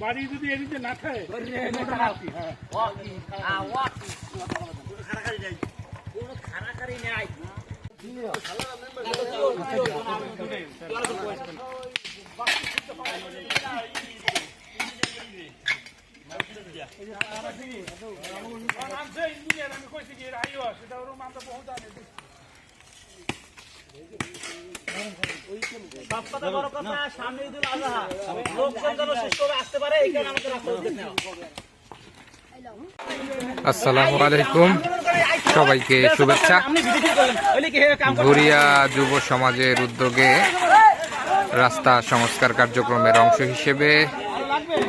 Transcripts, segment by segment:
বাড়ি যদি এদিকে না খায় হ্যাঁ সে ইঞ্জিনিয়ার আমি কইছি কি এর আইও সেটা ওর মান তো বহুত আনে সবথেকে বড় কথা সামনে ঈদুল আজহা। লোকজন যেন সুস্থভাবে আসতে পারে এই কারণে আমাদের রাস্তা উদ্যোগ নেওয়া। আসসালামু আলাইকুম। সবাইকে শুভেচ্ছা। ভুরিয়া যুব সমাজের উদ্যোগে রাস্তা সংস্কার কার্যক্রমের অংশ হিসেবে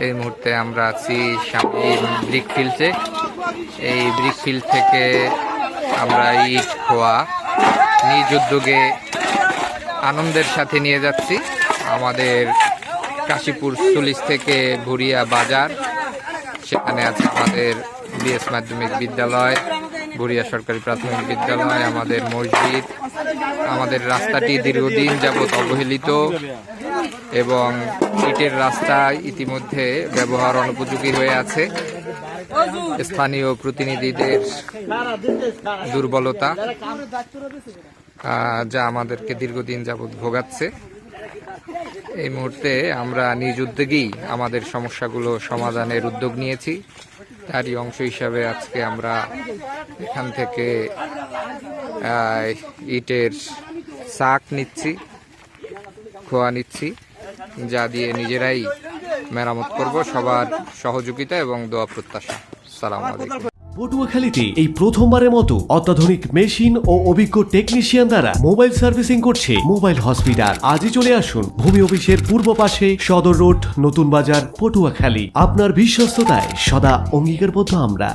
এই মুহূর্তে আমরা আছি সামনে ব্রিক ফিল্ডে। এই ব্রিক ফিল্ড থেকে আমরা ইট খোয়া নিজ উদ্যোগে আনন্দের সাথে নিয়ে যাচ্ছি। আমাদের কাশীপুর সুলিশ থেকে ভুরিয়া বাজার। সেখানে আছে আমাদের বিএস মাধ্যমিক বিদ্যালয় বুড়িয়া সরকারি প্রাথমিক বিদ্যালয়, আমাদের মসজিদ, আমাদের রাস্তাটি দীর্ঘদিন যাবৎ অবহেলিত এবং ইটের রাস্তা ইতিমধ্যে ব্যবহার অনুপযোগী হয়ে আছে। স্থানীয় প্রতিনিধিদের দুর্বলতা। যা আমাদেরকে দীর্ঘদিন যাবৎ ভোগাচ্ছে। এই মুহূর্তে আমরা নিজ উদ্যোগেই আমাদের সমস্যাগুলো সমাধানের উদ্যোগ নিয়েছি। তারই অংশ হিসাবে আজকে আমরা এখান থেকে ইটের শাক নিচ্ছি, খোয়া নিচ্ছি, যা দিয়ে নিজেরাই মেরামত করব সবার সহযোগিতা এবং দোয়া প্রত্যাশা। সালাম আলাইকুম। পটুয়াখালীতে এই প্রথমবারের মতো অত্যাধুনিক মেশিন ও অভিজ্ঞ টেকনিশিয়ান দ্বারা মোবাইল সার্ভিসিং করছে মোবাইল হসপিটাল। আজই চলে আসুন ভূমি অফিসের পূর্ব পাশে সদর রোড, নতুন বাজার, পটুয়াখালী। আপনার বিশ্বস্ততায় সদা অঙ্গীকারবদ্ধ আমরা।